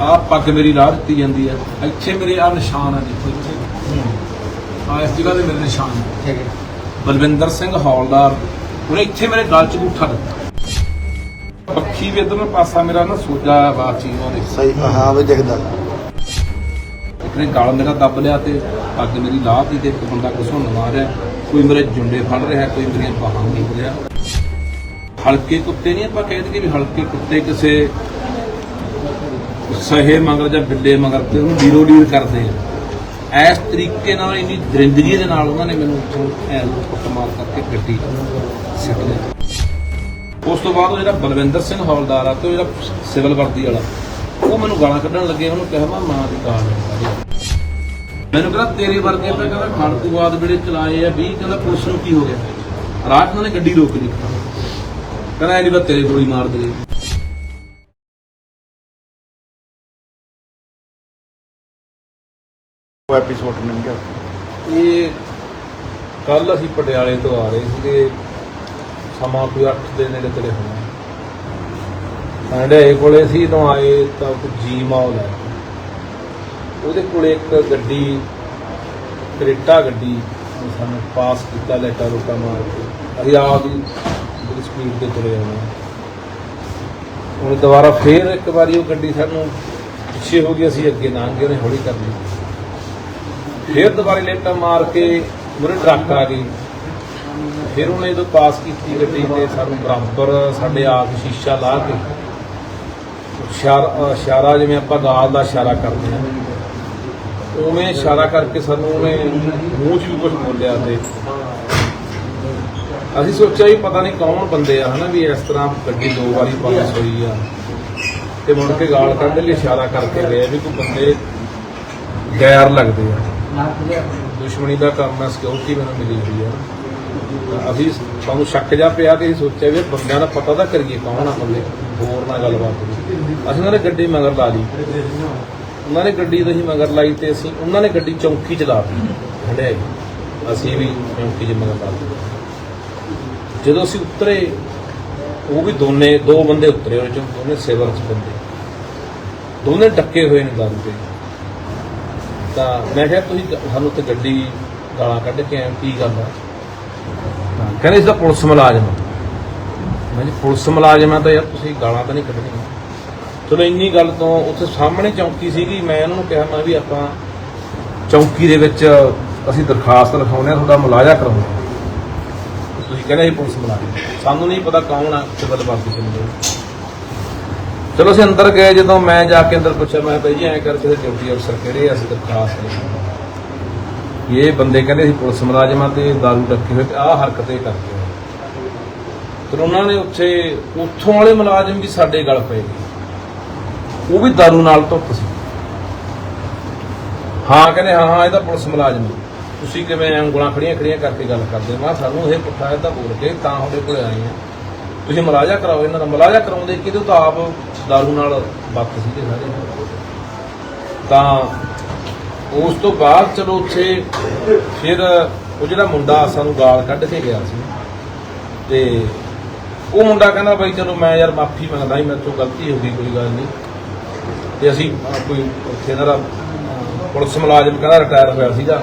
ਆ ਪੱਗ ਮੇਰੀ ਲਾਹ ਦਿੱਤੀ ਜਾਂਦੀ ਹੈ। ਇੱਥੇ ਮੇਰੇ ਆ ਨਿਸ਼ਾਨ ਆ ਦੇਖੋ ਇੱਥੇ। ਆ ਇਸ ਜਗ੍ਹਾ ਤੇ ਮੇਰੇ ਨਿਸ਼ਾਨ ਠੀਕ ਹੈ। ਬਲਵਿੰਦਰ ਸਿੰਘ ਹੌਲਦਾਰ ਉਹਨੇ ਇੱਥੇ ਮੇਰੇ ਗਲ 'ਚ ਗੁੱਠਾ ਦਿੱਤਾ। ਪੱਖੀ ਵੀ ਇਧਰਲਾ ਪਾਸਾ ਮੇਰਾ ਨਾ ਸੋਜਾ ਬਾਤ ਚੀਜ਼ ਉਹ ਦੇਖ ਸਹੀ ਹਾਂ ਵੀ ਦਿਖਦਾ। ਇੱਕ ਨੇ ਗਲ ਮੇਰਾ ਦੱਬ ਲਿਆ ਤੇ ਪੱਗ ਮੇਰੀ ਲਾਹਤੀ ਤੇ ਇੱਕ ਬੰਦਾ ਘਸੁੰਨ ਮਾਰਿਆ। ਕੋਈ ਮੇਰੇ ਜੁੰਡੇ ਫੜ ਰਿਹਾ ਕੋਈ ਮੇਰੀਆਂ ਬਾਹਾਂ ਨਹੀਂ ਰਿਹਾ। ਹਲਕੇ ਕੁੱਤੇ ਨਹੀਂ ਆਪਾਂ ਕਹਿ ਦਈਏ ਵੀ ਹਲਕੇ ਕੁੱਤੇ ਕਿਸੇ ਸਹੇ ਮਗਰ ਜਾਂ ਬਿੱਲੇ ਮਗਰ ਤੇ ਉਹਨੂੰ ਡੀਰੋ ਡੀਰ ਕਰਦੇ ਆ। ਇਸ ਤਰੀਕੇ ਨਾਲ ਇੰਨੀ ਦਰਿੰਦਗੀ ਦੇ ਨਾਲ ਉਹਨਾਂ ਨੇ ਮੈਨੂੰ ਉੱਥੋਂ ਐ ਕੁੱਟਮਾਰ ਕਰਕੇ ਗੱਡੀ ਸਿੱਟ ਲਿਆ। ਉਸ ਤੋਂ ਬਾਅਦ ਉਹ ਜਿਹੜਾ ਬਲਵਿੰਦਰ ਸਿੰਘ ਹੌਲਦਾਰ ਆ ਤੇ ਉਹ ਜਿਹੜਾ ਸਿਵਲ ਵਰਦੀ ਵਾਲਾ, ਉਹ ਮੈਨੂੰ ਗਾਲਾਂ ਕੱਢਣ ਲੱਗੇ, ਉਹਨੂੰ ਕਿਹਾ, ਮੈਂ ਮਾਂ ਦੀ ਗਾਲ ਮੈਨੂੰ ਕਹਿੰਦਾ, ਤੇਰੇ ਵਰਗੇ ਤਾਂ ਕਹਿੰਦਾ ਖਾਲਤੂਵਾਦ ਜਿਹੜੇ ਚਲਾਏ ਆ 20 ਕਹਿੰਦਾ ਪੁਲਿਸ ਨੂੰ ਕੀ ਹੋ ਗਿਆ? ਰਾਤ ਉਹਨਾਂ ਨੇ ਗੱਡੀ ਰੋਕ ਲਈ ਕਹਿੰਦਾ ਇਹ ਨਹੀਂ ਤੇਰੇ ਗੋਲੀ ਮਾਰ ਦੇ। ਉਹ ਐਪੀਸੋਡ ਨਹੀਂ ਗਿਆ। ਇਹ ਕੱਲ ਅਸੀਂ ਪਟਿਆਲੇ ਤੋਂ ਆ ਰਹੇ ਸੀਗੇ। ਸਮਾਂ ਕੋਈ 8 ਦੇ ਨੇੜੇ ਤੇੜੇ ਹੋਣਾ। ਸਾਡੇ ਕੋਲੇ ਸੀ ਤੋਂ ਆਏ ਤਾਂ ਇੱਕ ਜੀ ਮਾਲ ਹੈ। ਉਹਦੇ ਕੋਲੇ ਇੱਕ ਗੱਡੀ, ਕਰੇਟਾ ਗੱਡੀ ਨੇ ਸਾਨੂੰ ਪਾਸ ਕੀਤਾ ਲੈਟਾ ਰੋਕਾ ਮਾਰ ਕੇ। ਅਸੀਂ ਆਪ ਹੀ ਬੜੀ ਸਪੀਡ ਤੇ ਤੁਰੇ ਆਉਣਾ ਹੁਣ ਦੁਬਾਰਾ ਫੇਰ ਇੱਕ ਵਾਰੀ ਉਹ ਗੱਡੀ ਸਾਨੂੰ ਪਿੱਛੇ ਹੋ ਗਈ, ਅਸੀਂ ਅੱਗੇ ਲੰਘ ਗਏ, ਉਹਨੇ ਹੌਲੀ ਕਰ ਲਈ। ਫਿਰ ਦੁਬਾਰੇ ਲੇਟਾ ਮਾਰ ਕੇ ਮੁਰੇ ਟਰੱਕ ਆ ਗਈ ਫਿਰ ਉਹਨੇ ਜਦੋਂ ਪਾਸ ਕੀਤੀ ਗੱਡੀ ਤੇ ਸਾਨੂੰ ਬਰਾਬਰ ਸਾਡੇ ਆਪ ਸ਼ੀਸ਼ਾ ਲਾ ਕੇ ਇਸ਼ਾਰਾ ਜਿਵੇਂ ਆਪਾਂ ਗਾਲ ਦਾ ਇਸ਼ਾਰਾ ਕਰਦੇ ਹਾਂ। ਉਵੇਂ ਇਸ਼ਾਰਾ ਕਰਕੇ ਸਾਨੂੰ ਉਹਨੇ ਮੂੰਹ 'ਚ ਵੀ ਕੁਝ ਬੋਲਿਆ ਤੇ। ਅਸੀਂ ਸੋਚਿਆ ਵੀ ਪਤਾ ਨਹੀਂ ਕੌਣ ਬੰਦੇ ਆ, ਹਨਾ ਵੀ ਇਸ ਤਰ੍ਹਾਂ ਗੱਡੀ ਦੋ ਵਾਰੀ ਪਾਸ ਹੋਈ ਆ। ਤੇ ਮੁੜ ਕੇ ਗਾਲ ਕੱਢ ਲਈ ਇਸ਼ਾਰਾ ਕਰਕੇ ਗਏ ਵੀ ਕੋਈ ਬੰਦੇ ਗੈਰ ਲੱਗਦੇ ਆ। ਦੁਸ਼ਮਣੀ ਦਾ ਕੰਮ ਹੈ ਸਿਕਿਉਰਿਟੀ ਮੈਨੂੰ ਮਿਲੀ ਹੋਈ ਹੈ। ਤਾਂ ਅਸੀਂ ਸਾਨੂੰ ਸ਼ੱਕ ਜਾ ਪਿਆ ਕਿ ਅਸੀਂ ਸੋਚਿਆ ਵੀ ਇਹ ਬੰਦਿਆਂ ਦਾ ਪਤਾ ਤਾਂ ਕਰੀਏ ਕੌਣ ਆ ਬੰਦੇ, ਹੋਰ ਨਾਲ ਗੱਲਬਾਤ ਹੋਈ ਅਸੀਂ ਉਹਨਾਂ ਨੇ ਗੱਡੀ ਮਗਰ ਲਾ ਲਈ। ਉਹਨਾਂ ਨੇ ਗੱਡੀ ਤੋਂ ਹੀ ਮਗਰ ਲਾਈ ਤੇ ਅਸੀਂ ਉਹਨਾਂ ਨੇ ਗੱਡੀ ਚੌਂਕੀ ਚ ਲਾ ਦਿੱਤੀ। ਹੰਡਿਆਈ ਅਸੀਂ ਵੀ ਚੌਂਕੀ 'ਚ ਮਗਰ ਲਾ ਦਿੱਤੀ। ਜਦੋਂ ਅਸੀਂ ਉਤਰੇ, ਉਹ ਵੀ ਦੋਨੇ, ਦੋ ਬੰਦੇ ਉਤਰੇ ਉਹਦੇ ਚੋਂ, ਦੋਨੇ ਸਿਵਲ ਚ ਬੰਦੇ। ਦੋਨੇ ਡੱਕੇ ਹੋਏ ਨੇ ਦਾਰੂ ਤੇ ਤਾਂ ਮੈਂ ਕਿਹਾ ਤੁਸੀਂ ਸਾਨੂੰ ਉੱਥੇ ਗੱਡੀ ਗਾਲਾਂ ਕੱਢ ਕੇ ਆਏ ਹੋ, ਕੀ ਗੱਲ ਆ? ਤਾਂ ਕਹਿੰਦੇ ਇਸ ਦਾ ਪੁਲਿਸ ਮੁਲਾਜ਼ਮ ਆ। ਮੈਂ ਜੀ ਪੁਲਿਸ ਮੁਲਾਜ਼ਮ ਆ ਤਾਂ ਯਾਰ ਤੁਸੀਂ ਗਾਲਾਂ ਤਾਂ ਨਹੀਂ ਕੱਢਣੀਆਂ। ਚਲੋ ਇੰਨੀ ਗੱਲ ਤੋਂ ਉੱਥੇ ਸਾਹਮਣੇ ਚੌਂਕੀ ਸੀਗੀ ਮੈਂ ਉਹਨਾਂ ਨੂੰ ਕਿਹਾ ਮੈਂ ਵੀ ਆਪਾਂ ਚੌਂਕੀ ਦੇ ਵਿੱਚ ਅਸੀਂ ਦਰਖਾਸਤ ਲਿਖਾਉਂਦੇ ਹਾਂ ਤੁਹਾਡਾ ਮੁਲਾਜ਼ਾ ਕਰਾਉਂਦੇ ਹਾਂ। ਤੁਸੀਂ ਕਹਿੰਦੇ ਇਹ ਪੁਲਿਸ ਮੁਲਾਜ਼ਮ ਸਾਨੂੰ ਨਹੀਂ ਪਤਾ ਕੌਣ ਆ ਸਿਵਲ ਵਰਦੀ ਦੇ ਚਲੋ ਅਸੀਂ ਅੰਦਰ ਗਏ, ਜਦੋਂ ਮੈਂ ਜਾ ਕੇ ਅੰਦਰ ਪੁੱਛਿਆ, ਮੈਂ ਭਾਈ ਜੀ, ਐਂ ਕਰਕੇ ਤੇ ਡਿਊਟੀ ਅਫਸਰ ਕਿਹੜੇ ਆ, ਅਸੀਂ ਦਰਖਾਸਤ ਲਿਖਾਉਂਦੇ ਇਹ ਬੰਦੇ ਕਹਿੰਦੇ ਸੀ ਪੁਲਿਸ ਮੁਲਾਜ਼ਮਾਂ ਤੇ ਦਾਰੂ ਰੱਖੇ ਹੋਏ ਤੇ ਆਹ ਹਰਕਤੇ ਕਰਦੇ ਆ ਫਿਰ ਉਹਨਾਂ ਨੇ ਉੱਥੇ, ਉੱਥੋਂ ਵਾਲੇ ਮੁਲਾਜ਼ਮ ਵੀ ਸਾਡੇ ਗਲ ਪਏ ਗਏ। ਉਹ ਵੀ ਦਾਰੂ ਨਾਲ ਧੁੱਪ ਸੀ। ਹਾਂ, ਕਹਿੰਦੇ, ਹਾਂ ਹਾਂ, ਇਹ ਤਾਂ ਪੁਲਿਸ ਮੁਲਾਜ਼ਮ ਤੁਸੀਂ ਕਿਵੇਂ ਐਂ ਉਂਗਲਾਂ ਖੜੀਆਂ ਖੜੀਆਂ ਕਰਕੇ ਗੱਲ ਕਰਦੇ ਹੋ? ਮੈਂ ਕਿਹਾ, ਸਾਨੂੰ ਇਹ ਪੁੱਠਾ ਇਹ ਤਾਂ ਬੋਲ ਕੇ ਤਾਂ ਉਹਦੇ ਕੋਲ ਆਏ ਆ ਤੁਸੀਂ ਮਲਾਜਾ ਕਰਾਓ, ਇਹਨਾਂ ਦਾ ਮਲਾਜਾ ਕਰਾਉਂਦੇ ਕਿਤੇ ਤਾਂ ਆਪ ਦਾਰੂ ਨਾਲ ਬੱਤ ਸੀਗੇ ਸਾਰੇ ਤਾਂ ਉਸ ਤੋਂ ਬਾਅਦ ਚਲੋ ਉੱਥੇ ਫਿਰ ਉਹ ਜਿਹੜਾ ਮੁੰਡਾ ਸਾਨੂੰ ਗਾਲ ਕੱਢ ਕੇ ਗਿਆ ਸੀ ਤੇ ਉਹ ਮੁੰਡਾ ਕਹਿੰਦਾ ਬਈ ਚਲੋ ਮੈਂ ਯਾਰ ਮਾਫੀ ਮੰਗਦਾ ਹੀ ਮੇਰੇ ਤੋਂ ਗਲਤੀ ਹੋ ਗਈ, ਕੋਈ ਗੱਲ ਨਹੀਂ। ਤੇ ਅਸੀਂ ਕੋਈ ਉੱਥੇ ਇਹਨਾਂ ਦਾ ਪੁਲਿਸ ਮੁਲਾਜ਼ਮ ਕਹਿੰਦਾ ਰਿਟਾਇਰ ਹੋਇਆ ਸੀਗਾ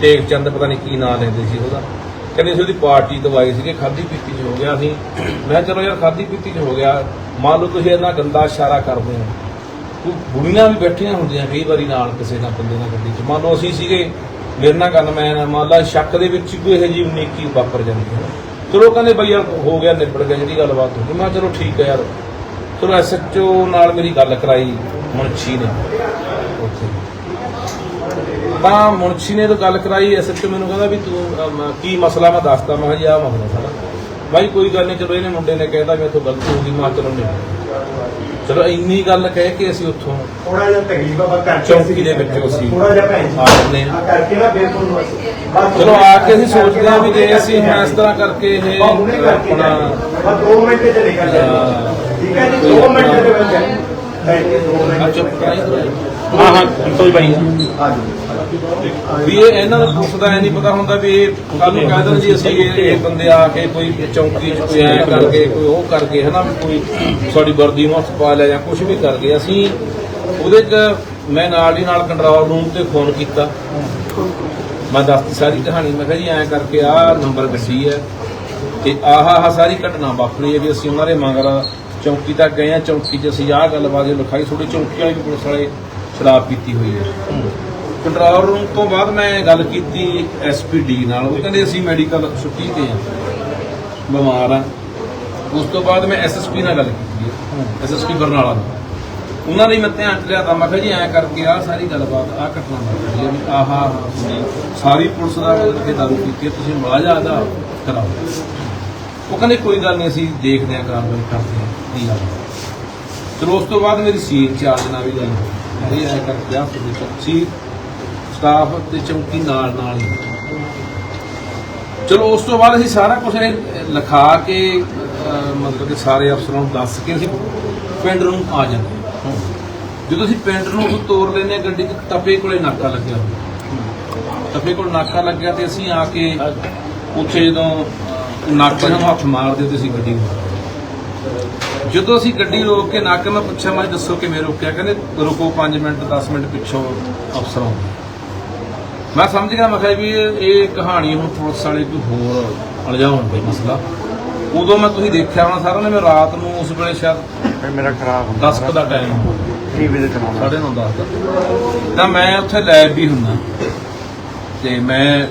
ਟੇਕ ਚੰਦ, ਪਤਾ ਨਹੀਂ ਕੀ ਨਾਂ ਲੈਂਦੇ ਸੀ ਉਹਦਾ। ਕਹਿੰਦੇ ਸੀ ਉਹਦੀ ਪਾਰਟੀ ਦਵਾਈ ਸੀਗੇ ਖਾਦੀ ਪੀਤੀ ਚ ਹੋ ਗਿਆ ਸੀ। ਮੈਂ ਕਿਹਾ ਚਲੋ ਯਾਰ ਖਾਦੀ ਪੀਤੀ ਚ ਹੋ ਗਿਆ। ਮੰਨ ਲਓ ਤੁਸੀਂ ਇੰਨਾ ਗੰਦਾ ਇਸ਼ਾਰਾ ਕਰਦੇ ਹੋ। ਕੋਈ ਬੁੜੀਆਂ ਵੀ ਬੈਠੀਆਂ ਹੁੰਦੀਆਂ ਕਈ ਵਾਰੀ ਨਾਲ ਕਿਸੇ ਨਾਲ, ਬੰਦੇ ਨਾਲ ਗੱਡੀ 'ਚ। ਮੰਨ ਲਓ ਅਸੀਂ ਸੀਗੇ, ਮੇਰੇ ਨਾਲ ਗੱਲ ਮੈਂ ਮੰਨ ਲਾ ਸ਼ੱਕ ਦੇ ਵਿੱਚ ਕੋਈ ਇਹੋ ਜਿਹੀ ਉਨੀਕੀ ਵਾਪਰ ਜਾਂਦੀ ਹੈ ਚਲੋ ਕਹਿੰਦੇ ਬਈ ਯਾਰ ਹੋ ਗਿਆ, ਨਿਬੜ ਗਿਆ, ਜਿਹੜੀ ਗੱਲਬਾਤ ਹੋ ਗਈ। ਮੈਂ ਕਿਹਾ ਚਲੋ ਠੀਕ ਹੈ ਯਾਰ। ਚਲੋ ਐਸਐਚਓ ਨਾਲ ਮੇਰੀ ਗੱਲ ਕਰਾਈ, ਮੁਨਸ਼ੀ ਨੇ ਉੱਥੇ। ਤਾਂ ਮੁਨਸ਼ੀ ਨੇ ਤਾਂ ਗੱਲ ਕਰਾਈ ਐਸਐਚਓ ਮੈਨੂੰ ਕਹਿੰਦਾ ਵੀ ਤੂੰ ਅਮ, ਕੀ ਮਸਲਾ ਮੈਂ ਦੱਸਦਾ ਮੈਂ ਕਿਹਾ ਜੀ ਆਹ ਮਸਲਾ ਸਾਡਾ ਬਾਈ ਕੋਈ ਗੱਲ ਨਹੀਂ ਚਲੋ ਇਹਨੇ ਮੁੰਡੇ ਨੇ ਕਹਿਤਾ ਮੇਰੇ ਤੋਂ ਗਲਤੀ ਹੋ ਗਈ ਮੈਂ ਕਿਹਾ ਚਲੋ ਨਹੀਂ। ਚਲੋ ਇੰਨੀ ਗੱਲ ਕਹਿ ਕੇ ਅਸੀਂ ਉੱਥੋਂ ਥੋੜਾ ਜਿਹਾ ਤਕਲੀਫ ਆ ਕਰਕੇ ਚੌਂਕੀ ਦੇ ਵਿੱਚ ਅਸੀਂ। ਥੋੜਾ ਜਿਹਾ ਭੈਣ ਜੀ। ਆ ਜਾਂਦੇ ਹਾਂ। ਆ ਕਰਕੇ ਨਾ ਬਿਲਕੁਲ ਬਸ ਚਲੋ ਆ ਕੇ ਅਸੀਂ ਸੋਚਦੇ ਹਾਂ ਵੀ ਜੇ ਅਸੀਂ ਹੁਣ ਇਸ ਤਰ੍ਹਾਂ ਕਰਕੇ ਇਹ ਬਸ ਹੁਣੇ ਕਰਕੇ ਆਪਣਾ ਜਾਈਏ। ਬਸ 2 ਮਿੰਟ ਚ ਨਿਕਲ ਜਾਏ ਠੀਕ ਹੈ ਜੀ 2 ਮਿੰਟ ਦੇ ਵਿੱਚ। ਥੈਂਕ ਯੂ 2 ਆ ਮਿੰਟ ਚੁੱਪ ਕਰਾਈ ਹਾਂ ਹਾਂ ਕੋਈ ਬਾਈ ਆ ਜਾਓ। ਵੀ ਇਹ ਇਹਨਾਂ ਨੂੰ ਪੁੱਛਦਾ ਐ ਨਹੀਂ ਪਤਾ ਹੁੰਦਾ ਵੀ ਇਹ ਕੱਲ ਨੂੰ ਕਹਿ ਦੇਣ ਜੀ ਅਸੀਂ ਇਹ ਇਹ ਬੰਦੇ ਆ ਕੇ ਕੋਈ ਚੌਂਕੀ 'ਚ ਕੋਈ ਐ ਕਰਕੇ, ਕੋਈ ਉਹ ਕਰਕੇ, ਹਨਾ, ਵੀ ਕੋਈ ਸਾਡੀ ਵਰਦੀ ਨੂੰ ਹੱਥ ਪਾ ਲਿਆ ਜਾਂ ਕੁਝ ਵੀ ਕਰ ਅਸੀਂ ਉਹਦੇ 'ਚ ਮੈਂ ਨਾਲ ਹੀ ਨਾਲ ਕੰਟਰੋਲ ਰੂਮ ਤੇ ਫੋਨ ਕੀਤਾ। ਮੈਂ ਦੱਸਤੀ ਸਾਰੀ ਕਹਾਣੀ, ਮੈਂ ਕਿਹਾ ਜੀ ਐਂ ਕਰਕੇ ਆਹ ਨੰਬਰ ਦੱਸੀ ਹੈ ਤੇ ਆਹ ਆਹ ਸਾਰੀ ਘਟਨਾ ਵਾਪਰੀ ਹੈ ਵੀ ਅਸੀਂ ਉਹਨਾਂ ਦੇ ਮਗਰ ਚੌਂਕੀ ਤੱਕ ਗਏ ਆ ਚੌਂਕੀ 'ਚ ਅਸੀਂ ਆਹ ਗੱਲਬਾਤ ਲਿਖਾਈ ਥੋੜੀ ਚੌਂਕੀ ਵਾਲੀ ਪੁਲਿਸ ਵਾਲੇ ਸ਼ਰਾਬ ਪੀਤੀ ਹੋਈ ਹੈ। ਕੰਟਰੋਲ ਰੂਮ ਤੋਂ ਬਾਅਦ ਮੈਂ ਗੱਲ ਕੀਤੀ ਐਸਪੀਡੀ ਨਾਲ। ਉਹ ਕਹਿੰਦੇ ਅਸੀਂ ਮੈਡੀਕਲ ਛੁੱਟੀ ਤੇ ਆ। ਬਿਮਾਰ ਆ। ਉਸ ਤੋਂ ਬਾਅਦ ਮੈਂ ਐਸਐਸਪੀ ਨਾਲ ਗੱਲ ਕੀਤੀ ਐਸਐਸਪੀ ਬਰਨਾਲਾ ਨਾਲ। ਉਹਨਾਂ ਨੇ ਮੈਂ ਧਿਆਨ ਚ ਲਿਆ ਤਾਂ ਮੈਂ ਕਿਹਾ ਜੀ ਐਂ ਕਰਕੇ ਆਹ ਸਾਰੀ ਗੱਲਬਾਤ ਆਹ ਘਟਨਾ ਵਾਪਰੀ ਵੀ ਆਹ ਸਾਰੀ ਪੁਲਿਸ ਦਾ ਕੇ ਦਾਰੂ ਪੀਤੀ ਤੁਸੀਂ ਮੁਆਵਜ਼ਾ ਦਾ ਕਰਾਓ। ਉਹ ਕਹਿੰਦੇ ਕੋਈ ਗੱਲ ਨਹੀਂ ਅਸੀਂ ਦੇਖਦੇ ਹਾਂ ਕਾਰਵਾਈ ਕਰਦੇ ਹਾਂ ਕੀ ਗੱਲ। ਚਲੋ ਉਸ ਤੋਂ ਬਾਅਦ ਮੇਰੀ ਸੀ ਇੰਚਾਰਜ ਨਾਲ ਵੀ ਗੱਲ ਹੋਈ। ਇਹ ਐਂ ਕਰਕੇ ਤੁਹਾਡੇ ਸੀ ਸਟਾਫ ਤੇ ਚੌਕੀ ਨਾਲ ਨਾਲ। ਚਲੋ ਉਸ ਤੋਂ ਬਾਅਦ ਅਸੀਂ ਸਾਰਾ ਕੁਝ ਲਿਖਾ ਕੇ ਮਤਲਬ ਕਿ ਸਾਰੇ ਅਫਸਰਾਂ ਨੂੰ ਦੱਸ ਕੇ ਅਸੀਂ ਪਿੰਡ ਨੂੰ ਆ ਜਾਂਦੇ ਜਦੋਂ ਅਸੀਂ ਪਿੰਡ ਨੂੰ ਉਹ ਤੋਰ ਲੈਨੇ ਗੱਡੀ ਤੇ ਤਪੇ ਕੋਲੇ ਨਾਕਾ ਲੱਗਿਆ। ਤਪੇ ਕੋਲ ਨਾਕਾ ਲੱਗਿਆ ਤੇ ਅਸੀਂ ਆ ਕੇ ਉੱਥੇ ਜਦੋਂ ਅਹ, ਨਾਕੇ ਨੂੰ ਹੱਥ ਮਾਰਦੇ ਤੇ ਅਸੀਂ ਗੱਡੀ ਨੂੰ। ਜਦੋਂ ਅਸੀਂ ਗੱਡੀ ਰੋਕ ਕੇ ਨਾਕੇ ਮੈਂ ਪੁੱਛਿਆ ਮੈਂ ਦੱਸੋ ਕਿਵੇਂ ਰੋਕਿਆ? ਕਹਿੰਦੇ ਰੁਕੋ 5 ਮਿੰਟ 10 ਮਿੰਟ ਪਿੱਛੋਂ ਅਫਸਰ ਆਉਂਦੇ ਮੈਂ ਸਮਝ ਗਿਆ ਮੈਂ ਕਿਹਾ ਵੀ ਇਹ ਕਹਾਣੀ ਹੁਣ ਪੁਲਿਸ ਵਾਲੇ ਕੋਈ ਹੋਰ ਅਲਝਾਉਣ ਦਾ ਮਸਲਾ। ਉਦੋਂ ਮੈਂ ਤੁਸੀਂ ਦੇਖਿਆ ਹੋਣਾ ਸਾਰਿਆਂ ਨੇ ਮੈਂ ਰਾਤ ਨੂੰ ਉਸ ਵੇਲੇ ਸ਼ਾਇਦ ਮੇਰਾ ਖਰਾਬ ਹੁੰਦਾ 10 ਕੁ ਦਾ ਟਾਈਮ ਟੀਵੀ ਦੇ ਚਲਾਉਣਾ ਸਾਢੇ ਨੌ ਦਸ ਦਾ। ਤਾਂ ਮੈਂ ਉੱਥੇ ਲੈਬ ਵੀ ਹੁੰਨਾ ਤੇ ਮੈਂ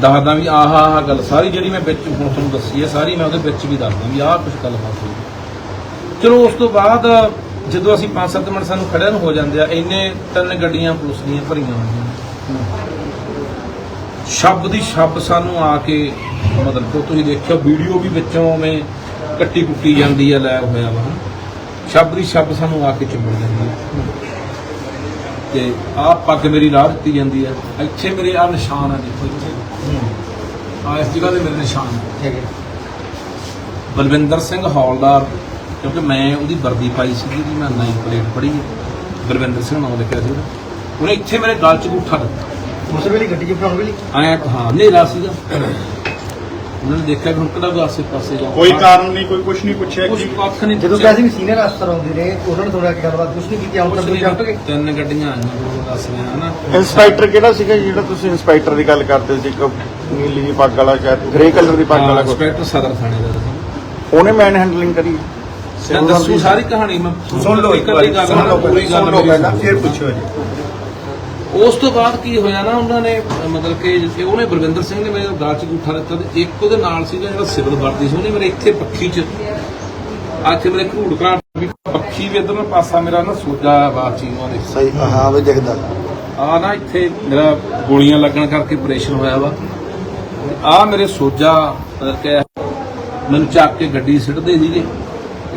ਦੱਸਦਾ ਵੀ ਆਹ ਆਹ ਗੱਲ ਸਾਰੀ ਜਿਹੜੀ ਮੈਂ ਵਿੱਚ ਹੁਣ ਤੁਹਾਨੂੰ ਦੱਸੀ ਹੈ ਸਾਰੀ ਮੈਂ ਉਹਦੇ ਵਿੱਚ ਵੀ ਦੱਸਦਾ ਵੀ ਆਹ ਕੁਝ ਗੱਲਬਾਤ ਹੋਈ। ਚਲੋ ਉਸ ਤੋਂ ਬਾਅਦ ਜਦੋਂ ਅਸੀਂ 5-7 ਮਿੰਟ ਸਾਨੂੰ ਖੜਿਆਂ ਨੂੰ ਹੋ ਜਾਂਦੇ ਆ ਇੰਨੇ ਤਿੰਨ ਗੱਡੀਆਂ ਪੁਲਿਸ ਦੀਆਂ ਭਰੀਆਂ ਹੋਈਆਂ। ਸ਼ਬਦ ਦੀ ਸ਼ਬਦ ਸਾਨੂੰ ਆ ਕੇ ਮਤਲਬ ਕਿ ਤੁਸੀਂ ਦੇਖਿਓ ਵੀਡੀਓ ਵੀ ਵਿੱਚੋਂ ਉਵੇਂ ਕੱਟੀ ਕੁੱਟੀ ਜਾਂਦੀ ਹੈ ਲੈ ਹੋਇਆ ਵਾ। ਸ਼ਬਦ ਦੀ ਸ਼ਬਦ ਸਾਨੂੰ ਆ ਕੇ ਚੁੰਮੜ ਜਾਂਦੀ ਹੈ ਤੇ ਆਹ ਪੱਗ ਮੇਰੀ ਲਾਹ ਦਿੱਤੀ ਜਾਂਦੀ ਹੈ ਇੱਥੇ ਮੇਰੇ ਆ ਨਿਸ਼ਾਨ ਆ ਦੇਖੋ ਇੱਥੇ ਆ ਇਸ ਜਗ੍ਹਾ ਤੇ ਮੇਰੇ ਨਿਸ਼ਾਨ ਆ। ਬਲਵਿੰਦਰ ਸਿੰਘ ਹੌਲਦਾਰ ਕਿਉਂਕਿ ਮੈਂ ਉਹਦੀ ਵਰਦੀ ਪਾਈ ਸੀ ਜਿਹਦੀ ਮੈਂ ਨਾਈ ਪਲੇਟ ਪੜੀ ਹੈ ਬਲਵਿੰਦਰ ਸਿੰਘ ਨਾਮ ਲਿਖਿਆ ਸੀ ਉਹਨੇ ਇੱਥੇ ਮੇਰੇ ਗਲ 'ਚ ਗੁੱਠਾ ਦਿੱਤਾ। ਉਸ ਵੇਲੇ ਗੱਡੀ ਚ ਫਰਾਉਣ ਵੇਲੇ ਆਇਆ ਹਾਂ ਹਨੇਰਾ ਸੀਗਾ ਉਹਨਾਂ ਨੇ ਦੇਖਿਆ ਕਿ ਹੁਣ ਕਿਹੜਾ ਆਸੇ ਪਾਸੇ ਜਾ ਕੋਈ ਕਾਰਨ ਨਹੀਂ ਕੋਈ ਕੁਝ ਨਹੀਂ ਪੁੱਛਿਆ ਕੁਝ ਕੱਖ ਨਹੀਂ ਜਦੋਂ। ਕਿਹਾ ਸੀ ਵੀ ਸੀਨੀਅਰ ਅਫਸਰ ਆਉਂਦੇ ਨੇ ਉਹਨਾਂ ਨੇ ਥੋੜਾ ਕਿ ਗੱਲਬਾਤ ਕੁਝ ਨਹੀਂ ਕੀਤੀ ਆਉਂ ਤਾਂ ਗਏ ਨਹੀਂ, ਤਿੰਨ ਗੱਡੀਆਂ ਆਈਆਂ ਦੋ ਦੱਸ ਰਿਹਾ ਹਨਾ ਇੰਸਪੈਕਟਰ ਕਿਹੜਾ ਸੀਗਾ ਜਿਹੜਾ ਤੁਸੀਂ ਇੰਸਪੈਕਟਰ ਦੀ ਗੱਲ ਕਰਦੇ ਸੀ ਇੱਕ ਨੀਲੀ ਜਿਹੀ ਪੱਗ ਵਾਲਾ ਸ਼ਾਇਦ ਗ੍ਰੇ ਕਲਰ ਦੀ ਪੱਗ ਵਾਲਾ ਕੋਈ। ਇੰਸਪੈਕਟਰ ਸਦਰ ਥਾਣੇ ਦਾ ਸੀ। ਉਹਨੇ ਮੈਨ ਹੈਂਡਲਿੰਗ ਕਰੀ ਦੱਸੂ ਸਾਰੀ ਕਹਾਣੀ ਮੈਂ ਸੁਣ ਲਓ ਇੱਕ ਵਾਰੀ ਗੱਲ ਸੁਣ ਲਓ ਪਹਿਲਾਂ। ਫਿਰ ਪੁੱਛੋ ਜੀ ਉਸ ਤੋਂ ਬਾਅਦ ਕੀ ਹੋਇਆ ਨਾ ਉਹਨਾਂ ਨੇ ਮਤਲਬ ਕਿ ਕਿ ਉਹਨੇ ਬਲਵਿੰਦਰ ਸਿੰਘ ਨੇ ਮੇਰੇ ਗਾਲ 'ਚ ਗੁੱਠਾ ਦਿੱਤਾ ਤੇ ਇੱਕ ਉਹਦੇ ਨਾਲ ਸੀਗਾ ਜਿਹੜਾ ਸਿਵਲ ਵਰਦੀ ਸੀ ਉਹਨੇ ਮੇਰੇ ਇੱਥੇ ਪੱਖੀ 'ਚ। ਆ ਇੱਥੇ ਮੇਰੇ ਘੂੜ ਘਾਟ ਵੀ ਪੱਖੀ ਵੀ ਇਧਰਲਾ ਪਾਸਾ ਮੇਰਾ ਨਾ ਸੋਜਾ ਬਾਚੀ ਉਹਨਾਂ ਦੇ। ਸਹੀ ਹਾਂ ਵੀ ਦਿਖਦਾ ਆ ਨਾ ਇੱਥੇ ਮੇਰਾ ਗੋਲੀਆਂ ਲੱਗਣ ਕਰਕੇ ਆਪਰੇਸ਼ਨ ਹੋਇਆ ਵਾ। ਆ ਮੇਰੇ ਸੋਜਾ ਮਤਲਬ ਕਿ ਮੈਨੂੰ ਚੱਕ ਕੇ ਗੱਡੀ ਸਿੱਟਦੇ ਸੀਗੇ।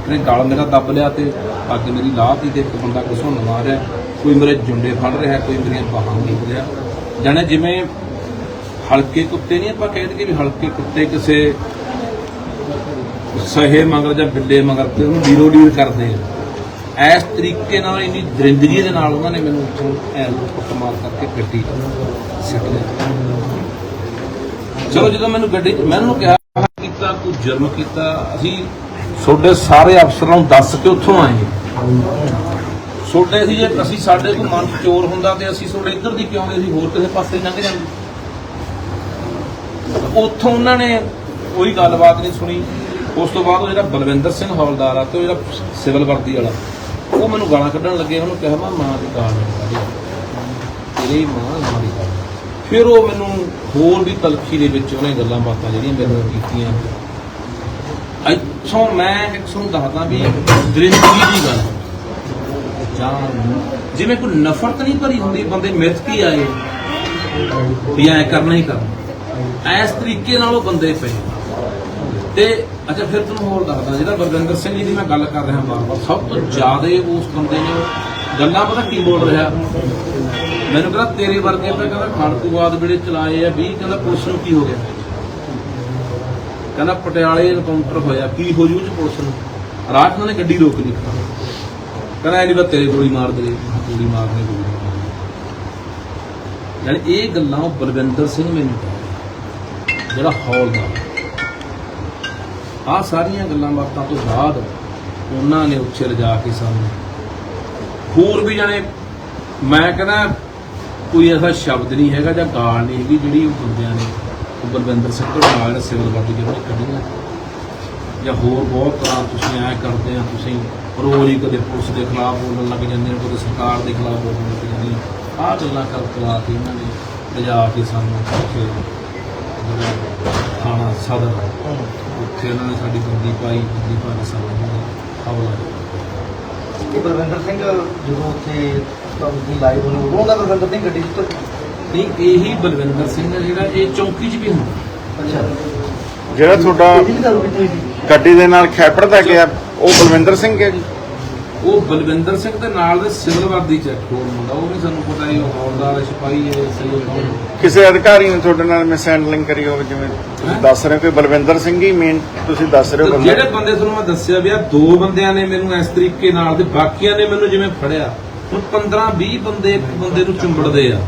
ਨੇ ਗਲ ਮੇਰਾ ਦੱਬ ਲਿਆ ਤੇ ਪੱਗ ਮੇਰੀ ਲਾਹਤੀ ਤੇ ਇੱਕ ਬੰਦਾ ਘਸੁੰਨ ਮਾਰਿਆ। ਕੋਈ ਮੇਰੇ ਜੁੰਡੇ ਫੜ ਰਿਹਾ, ਕੋਈ ਮੇਰੀਆਂ ਬਾਹਾਂ ਨੂੰ ਰਿਹਾ। ਜਾਣੇ ਜਿਵੇਂ ਹਲਕੇ ਕੁੱਤੇ ਨਹੀਂ ਆਪਾਂ ਕਹਿ ਦਈਏ ਵੀ ਹਲਕੇ ਕੁੱਤੇ ਕਿਸੇ ਸਹੇ ਮਗਰ ਜਾਂ ਬਿੱਲੇ ਮਗਰ ਤੇ ਉਹਨੂੰ ਲੀਰੋ ਲੀਰ ਕਰਦੇ ਆ। ਇਸ ਤਰੀਕੇ ਨਾਲ ਇੰਨੀ ਦਰਿੰਦਗੀ ਦੇ ਨਾਲ ਉਹਨਾਂ ਨੇ ਮੈਨੂੰ ਉੱਥੋਂ ਐਲ ਮਾਰ ਕਰਕੇ ਗੱਡੀ ਸਿੱਟ ਲਿਆ। ਚਲੋ ਜਦੋਂ ਮੈਨੂੰ ਗੱਡੀ 'ਚ ਮੈਂ ਉਹਨੂੰ ਕਿਹਾ, ਕੀਤਾ ਕੋਈ ਜੁਰਮ ਕੀਤਾ, ਅਸੀਂ ਤੁਹਾਡੇ ਸਾਰੇ ਅਫਸਰਾਂ ਨੂੰ ਦੱਸ ਕੇ ਉੱਥੋਂ ਆਏ ਤੁਹਾਡੇ ਅਸੀਂ ਜੇ ਅਸੀਂ ਸਾਡੇ ਕੋਈ ਮਨ ਚੋਰ ਹੁੰਦਾ ਤੇ ਅਸੀਂ ਤੁਹਾਡੇ ਇੱਧਰ ਦੀ ਕਿਉਂ ਆਉਂਦੇ ਸੀ ਹੋਰ ਕਿਸੇ ਪਾਸੇ ਲੰਘ ਜਾਂਦੇ। ਉੱਥੋਂ ਉਹਨਾਂ ਨੇ ਕੋਈ ਗੱਲਬਾਤ ਨਹੀਂ ਸੁਣੀ। ਉਸ ਤੋਂ ਬਾਅਦ ਉਹ ਜਿਹੜਾ ਬਲਵਿੰਦਰ ਸਿੰਘ ਹੌਲਦਾਰ ਆ ਤੇ ਉਹ ਜਿਹੜਾ ਸਿਵਲ ਵਰਦੀ ਵਾਲਾ, ਉਹ ਮੈਨੂੰ ਗਾਲਾਂ ਕੱਢਣ ਲੱਗੇ। ਉਹਨੂੰ ਕਿਹਾ, ਮੈਂ ਮਾਂ ਦੀ ਗਾਲ ਨਹੀਂ ਕੱਢੀ ਤੇਰੀ ਮਾਂ ਮਾਂ ਦੀ ਗਾਲ ਫਿਰ ਉਹ ਮੈਨੂੰ ਹੋਰ ਵੀ ਤਲਖੀ ਦੇ ਵਿੱਚ ਉਹਨੇ ਗੱਲਾਂ ਬਾਤਾਂ ਜਿਹੜੀਆਂ ਮੇਰੇ ਨਾਲ ਕੀਤੀਆਂ। ਇੱਥੋਂ ਮੈਂ ਇੱਕ ਤੁਹਾਨੂੰ ਦੱਸਦਾ ਵੀ ਦਰਿੰਦਗੀ ਦੀ ਗੱਲ। ਜਾਂ ਜਿਵੇਂ ਕੋਈ ਨਫ਼ਰਤ ਨਹੀਂ ਭਰੀ ਹੁੰਦੀ, ਬੰਦੇ ਮਿੱਥ ਕੀ ਆਏ? ਵੀ ਐ ਕਰਨਾ ਹੀ ਕਰਨਾ। ਐਸ ਤਰੀਕੇ ਨਾਲ ਉਹ ਬੰਦੇ ਪਏ। ਤੇ ਅੱਛਾ, ਫਿਰ ਤੁਹਾਨੂੰ ਹੋਰ ਦੱਸਦਾ, ਜਿਹੜਾ ਬਲਵਿੰਦਰ ਸਿੰਘ ਜੀ ਦੀ ਮੈਂ ਗੱਲ ਕਰ ਰਿਹਾ ਬਾਰ-ਬਾਰ ਸਭ ਤੋਂ ਜ਼ਿਆਦਾ ਉਸ ਬੰਦੇ ਨੇ ਗੱਲਾਂ ਪਤਾ ਕੀ ਬੋਲ ਰਿਹਾ? ਮੈਨੂੰ ਕਹਿੰਦਾ, ਤੇਰੇ ਵਰਗੇ ਤਾਂ ਕਹਿੰਦਾ ਖੜਕੂਵਾਦ ਵੇਲੇ ਚਲਾਏ ਆ 20 ਕਹਿੰਦਾ ਪੁਲਿਸ ਨੂੰ ਕੀ ਹੋ ਗਿਆ? ਕਹਿੰਦਾ ਪਟਿਆਲੇ ਇਨਕਾਊਂਟਰ ਹੋਇਆ ਕੀ ਹੋ ਜੂ ਚ ਪੁਲਿਸ ਨੂੰ? ਰਾਤ ਨੂੰ ਨੇ ਗੱਡੀ ਰੋਕ ਲਈ। ਕਹਿੰਦਾ ਐ ਨਹੀਂ ਬਸ ਤੇਰੇ ਗੋਲੀ ਮਾਰ ਦੇ ਗੋਲੀ ਮਾਰਨੇ ਗੋਲੀ ਮਾਰਨੀ ਯਾਨੀ ਇਹ ਗੱਲਾਂ ਉਹ ਬਲਵਿੰਦਰ ਸਿੰਘ ਮੈਨੂੰ ਕਹਿੰਦਾ, ਜਿਹੜਾ ਹੌਲਦਾਰ ਆ ਸਾਰੀਆਂ ਗੱਲਾਂ ਬਾਤਾਂ ਤੋਂ ਬਾਅਦ ਉਹਨਾਂ ਨੇ ਉੱਥੇ ਲਿਜਾ ਕੇ ਸਾਨੂੰ ਹੋਰ ਵੀ ਜਾਣੇ ਮੈਂ ਕਹਿੰਦਾ ਕੋਈ ਐਸਾ ਸ਼ਬਦ ਨਹੀਂ ਹੈਗਾ ਜਾਂ ਗਾਲ ਨਹੀਂ ਹੈਗੀ ਜਿਹੜੀ ਉਹ ਬੰਦਿਆਂ ਨੇ ਬਲਵਿੰਦਰ ਸਿੰਘ ਤੋਂ ਨਾਲ ਜਿਹੜਾ ਸਿਵਲ ਗੱਡੀ ਜਿਹੜੀ ਕੱਢੀਆਂ ਜਾਂ ਹੋਰ ਬਹੁਤ ਤਰ੍ਹਾਂ ਤੁਸੀਂ ਐ ਕਰਦੇ ਆ, ਤੁਸੀਂ ਰੋਜ਼ ਹੀ ਕਦੇ ਪੁਲਿਸ ਦੇ ਖਿਲਾਫ ਬੋਲਣ ਲੱਗ ਜਾਂਦੇ ਹੋ, ਕਦੇ ਸਰਕਾਰ ਦੇ ਖਿਲਾਫ ਬੋਲਣ ਲੱਗ ਜਾਂਦੇ ਹੋ। ਆਹ ਗੱਲਾਂ ਕਰ ਕਰਾ ਕੇ ਇਹਨਾਂ ਨੇ ਲਿਜਾ ਕੇ ਸਾਨੂੰ ਉੱਥੇ ਥਾਣਾ ਸਦਰ, ਉੱਥੇ ਇਹਨਾਂ ਨੇ ਸਾਡੀ ਬੰਦੀ ਪਾਈ, ਬੰਦੀ ਪਾ ਕੇ ਸਾਨੂੰ ਹਵਾਲਾ ਇਹ ਬਲਵਿੰਦਰ ਸਿੰਘ, ਜਦੋਂ ਉੱਥੇ ਤੁਹਾਨੂੰ ਲਾਈਵ ਹੋਣੇ ਉਦੋਂ ਦਾ ਬਲਵਿੰਦਰ ਸਿੰਘ ਗੱਡੀ ਚ ਨਹੀਂ ਇਹੀ ਬਲਵਿੰਦਰ ਸਿੰਘ ਹੈ ਜਿਹੜਾ ਇਹ ਚੌਂਕੀ 'ਚ ਵੀ ਹੁੰਦਾ। ਅੱਛਾ। ਜਿਹੜਾ ਤੁਹਾਡਾ ਗੱਡੀ ਦੇ ਨਾਲ ਖੈਪੜਦਾ ਗਿਆ ਉਹ ਬਲਵਿੰਦਰ ਸਿੰਘ ਹੈ ਜੀ? ਉਹ ਬਲਵਿੰਦਰ ਸਿੰਘ ਦੇ ਨਾਲ ਦੇ ਸਿਵਲ ਵਰਦੀ ਚ ਹੋਰ ਮੁੰਡਾ ਉਹ ਨਹੀਂ ਸਾਨੂੰ ਪਤਾ ਇਹ ਹੌਲਦਾਰ ਹੈ, ਸਿਪਾਹੀ ਹੈ ਸਹੀ ਕੌਣ ਕਿਸੇ ਅਧਿਕਾਰੀ ਨੇ ਤੁਹਾਡੇ ਨਾਲ ਮਿਸ ਹੈਂਡਲਿੰਗ ਕਰੀ ਹੋਵੇ ਜਿਵੇਂ ਤੁਸੀਂ ਦੱਸ ਰਹੇ ਹੋ ਕਿ ਬਲਵਿੰਦਰ ਸਿੰਘ ਹੀ ਮੇਨ ਤੁਸੀਂ ਦੱਸ ਰਹੇ ਹੋ ਤੇ ਬੰਦਾ। ਜਿਹੜੇ ਬੰਦੇ ਤੁਹਾਨੂੰ ਮੈਂ ਦੱਸਿਆ ਵੀ ਆ ਦੋ ਬੰਦਿਆਂ ਨੇ ਮੈਨੂੰ ਇਸ ਤਰੀਕੇ ਨਾਲ ਤੇ ਬਾਕੀਆਂ ਨੇ ਮੈਨੂੰ ਜਿਵੇਂ ਫੜਿਆ ਹੁਣ 15 20 ਬੰਦੇ ਇੱਕ ਬੰਦੇ ਨੂੰ ਚੁੰਬੜਦੇ ਆ।